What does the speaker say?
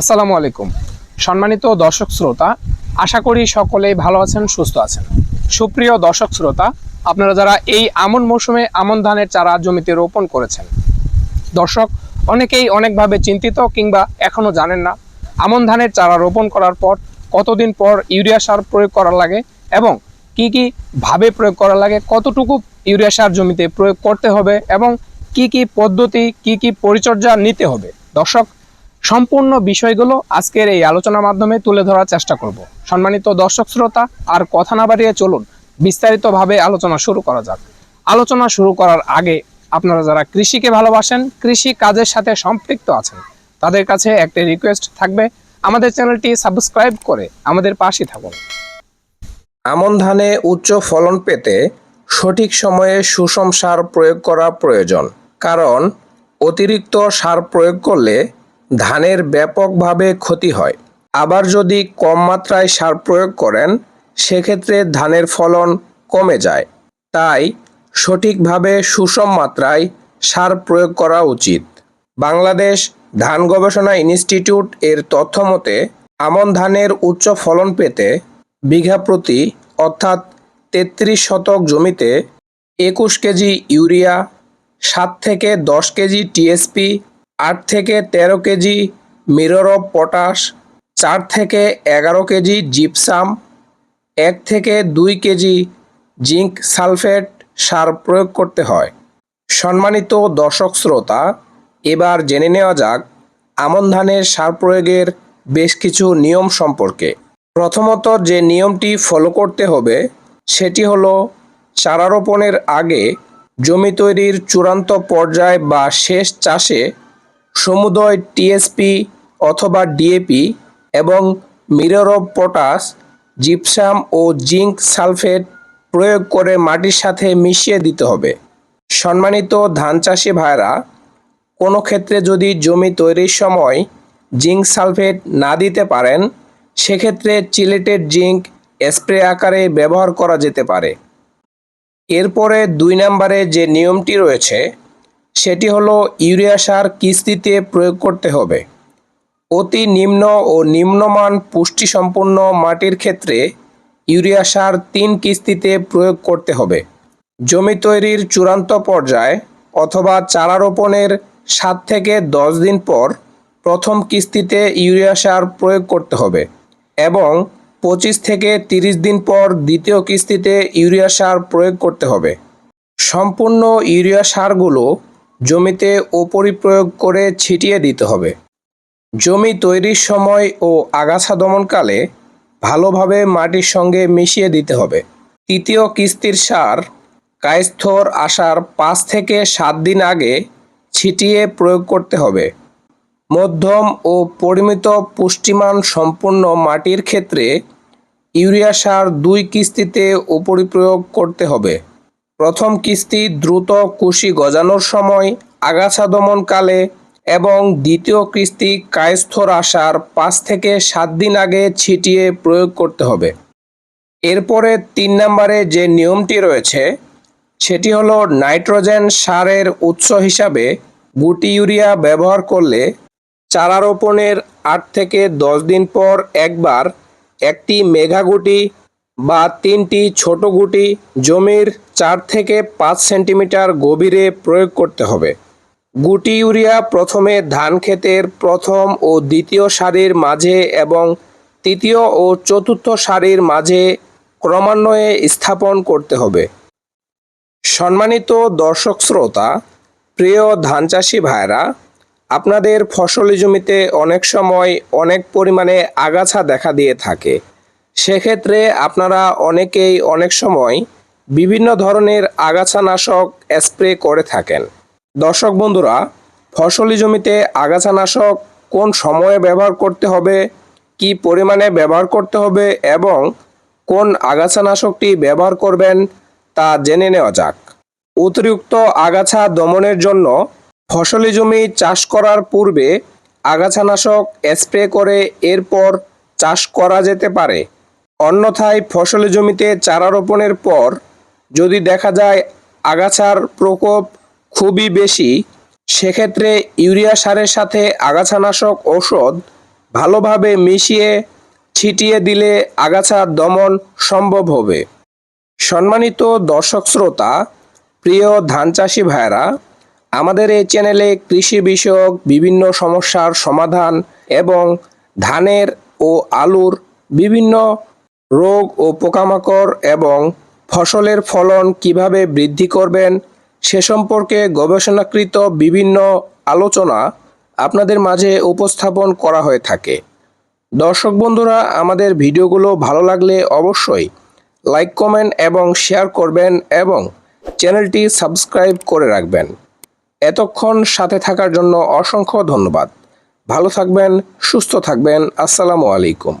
আসসালামু আলাইকুম। সম্মানিত দর্শক শ্রোতা, আশা করি সকলেই ভালো আছেন, সুস্থ আছেন। সুপ্রিয় দর্শক শ্রোতা, আপনারা যারা এই আমন মৌসুমে আমন ধানের চারা জমিতে রোপণ করেছেন, দর্শক, অনেকেই অনেকভাবে চিন্তিত কিংবা এখনও জানেন না আমন ধানের চারা রোপণ করার পর কতদিন পর ইউরিয়া সার প্রয়োগ করা লাগে এবং কি কি ভাবে প্রয়োগ করা লাগে, কতটুকু ইউরিয়া সার জমিতে প্রয়োগ করতে হবে এবং কি কি পদ্ধতি, কি কি পরিচর্যা নিতে হবে। দর্শক সম্পূর্ণ বিষয়গুলো আজকের এই আলোচনার মাধ্যমে তুলে ধরার চেষ্টা করব। সম্মানিত দর্শক শ্রোতা, আর কথা না বাড়িয়ে চলুন, বিস্তারিতভাবে আলোচনা শুরু করা যাক। আলোচনা শুরু করার আগে আপনারা যারা কৃষিকে ভালোবাসেন, কৃষি কাজের সাথে সম্পৃক্ত আছেন, তাদের কাছে একটি রিকোয়েস্ট থাকবে। আমাদের চ্যানেলটি সাবস্ক্রাইব করে আমাদের পাশে থাকুন। আমন ধানে উচ্চ ফলন পেতে সঠিক সময়ে সুষম সার প্রয়োগ করা প্রয়োজন, কারণ অতিরিক্ত সার প্রয়োগ করলে ধানের ব্যাপকভাবে ক্ষতি হয়। আবার যদি কম মাত্রায় সার প্রয়োগ করেন, সেক্ষেত্রে ধানের ফলন কমে যায়। তাই সঠিকভাবে সুষম মাত্রায় সার প্রয়োগ করা উচিত। বাংলাদেশ ধান গবেষণা ইনস্টিটিউট এর তথ্য মতে, আমন ধানের উচ্চ ফলন পেতে বিঘা প্রতি, অর্থাৎ তেত্রিশ শতক জমিতে একুশ কেজি ইউরিয়া, সাত থেকে দশ কেজি টিএসপি আট থেকে তেরো কেজি মিরর অফ পটাশ, চার থেকে এগারো কেজি জিপসাম, এক থেকে দুই কেজি জিঙ্ক সালফেট সার প্রয়োগ করতে হয়। সম্মানিত দর্শক শ্রোতা, এবার জেনে নেওয়া যাক আমন ধানের সার প্রয়োগের বেশ কিছু নিয়ম সম্পর্কে। প্রথমত যে নিয়মটি ফলো করতে হবে, সেটি হলো চারা রোপণের আগে জমি তৈরির চূড়ান্ত পর্যায় বা শেষ চাষে সমুদয় টিএসপি অথবা ডিএপি এবং মিরর অফ পটাশ, জিপসাম ও জিঙ্ক সালফেট প্রয়োগ করে মাটির সাথে মিশিয়ে দিতে হবে। সম্মানিত ধান চাষি ভাইরা কোনো ক্ষেত্রে যদি জমি তৈরির সময় জিঙ্ক সালফেট না দিতে পারেন, সেক্ষেত্রে চিলেটেড জিঙ্ক স্প্রে আকারে ব্যবহার করা যেতে পারে। এরপরে দুই নম্বরে যে নিয়মটি রয়েছে সেটি হলো ইউরিয়া সার কিস্তিতে প্রয়োগ করতে হবে। অতি নিম্ন ও নিম্নমান পুষ্টিসম্পন্ন মাটির ক্ষেত্রে ইউরিয়া সার তিন কিস্তিতে প্রয়োগ করতে হবে। জমি তৈরির চূড়ান্ত পর্যায়ে অথবা চারা রোপণের সাত থেকে দশ দিন পর প্রথম কিস্তিতে ইউরিয়া সার প্রয়োগ করতে হবে এবং পঁচিশ থেকে তিরিশ দিন পর দ্বিতীয় কিস্তিতে ইউরিয়া সার প্রয়োগ করতে হবে। সম্পূর্ণ ইউরিয়া সারগুলো জমিতে ওপরি প্রয়োগ করে ছিটিয়ে দিতে হবে। জমি তৈরির সময় ও আগাছা দমনকালে ভালোভাবে মাটির সঙ্গে মিশিয়ে দিতে হবে। তৃতীয় কিস্তির সার কায়স্থর আসার পাঁচ থেকে সাত দিন আগে ছিটিয়ে প্রয়োগ করতে হবে। মধ্যম ও পরিমিত পুষ্টিমান সম্পন্ন মাটির ক্ষেত্রে ইউরিয়া সার দুই কিস্তিতে উপরিপ্রয়োগ করতে হবে। প্রথম কিস্তি দ্রুত কুশি গজানোর সময়, আগাছা দমনকালে এবং দ্বিতীয় কিস্তি কায়স্থর আসার পাঁচ থেকে সাত দিন আগে ছিটিয়ে প্রয়োগ করতে হবে। এরপরে তিন নম্বরে যে নিয়মটি রয়েছে, সেটি হলো নাইট্রোজেন সারের উৎস হিসাবে গুটি ইউরিয়া ব্যবহার করলে চারা রোপণের আট থেকে দশ দিন পর একবার একটি মেঘা গুটি বা তিনটি ছোট গুটি জমির চার থেকে পাঁচ সেন্টিমিটার গভীরে প্রয়োগ করতে হবে। গুটি ইউরিয়া প্রথমে ধান ক্ষেতের প্রথম ও দ্বিতীয় সারির মাঝে এবং তৃতীয় ও চতুর্থ সারির মাঝে ক্রমান্বয়ে স্থাপন করতে হবে। সম্মানিত দর্শক শ্রোতা, প্রিয় ধান চাষি ভাইরা আপনাদের ফসলি জমিতে অনেক সময় অনেক পরিমাণে আগাছা দেখা দিয়ে থাকে। সেক্ষেত্রে আপনারা অনেকেই অনেক সময় বিভিন্ন ধরনের আগাছানাশক স্প্রে করে থাকেন। দর্শক বন্ধুরা, ফসলি জমিতে আগাছানাশক কোন সময়ে ব্যবহার করতে হবে, কি পরিমাণে ব্যবহার করতে হবে এবং কোন আগাছানাশকটি ব্যবহার করবেন তা জেনে নেওয়া যাক। অতিরিক্ত আগাছা দমনের জন্য ফসলি জমি চাষ করার পূর্বে আগাছানাশক স্প্রে করে এরপর চাষ করা যেতে পারে। অন্যথায় ফসলি জমিতে চারা রোপণের পর যদি দেখা যায় আগাছার প্রকোপ খুবই বেশি, সেক্ষেত্রে ইউরিয়া সারের সাথে আগাছানাশক ঔষধ ভালোভাবে মিশিয়ে ছিটিয়ে দিলে আগাছা দমন সম্ভব হবে। সম্মানিত দর্শক শ্রোতা, প্রিয় ধান চাষি ভাইরা আমাদের এই চ্যানেলে কৃষি বিষয়ক বিভিন্ন সমস্যার সমাধান এবং ধানের ও আলুর বিভিন্ন রোগ ও পোকামাকড় এবং ফসলের ফলন কীভাবে বৃদ্ধি করবেন সে সম্পর্কে গবেষণাকৃত বিভিন্ন আলোচনা আপনাদের মাঝে উপস্থাপন করা হয়ে থাকে। দর্শক বন্ধুরা, আমাদের ভিডিওগুলো ভালো লাগলে অবশ্যই লাইক, কমেন্ট এবং শেয়ার করবেন এবং চ্যানেলটি সাবস্ক্রাইব করে রাখবেন। এতক্ষণ সাথে থাকার জন্য অসংখ্য ধন্যবাদ। ভালো থাকবেন, সুস্থ থাকবেন। আসসালামু আলাইকুম।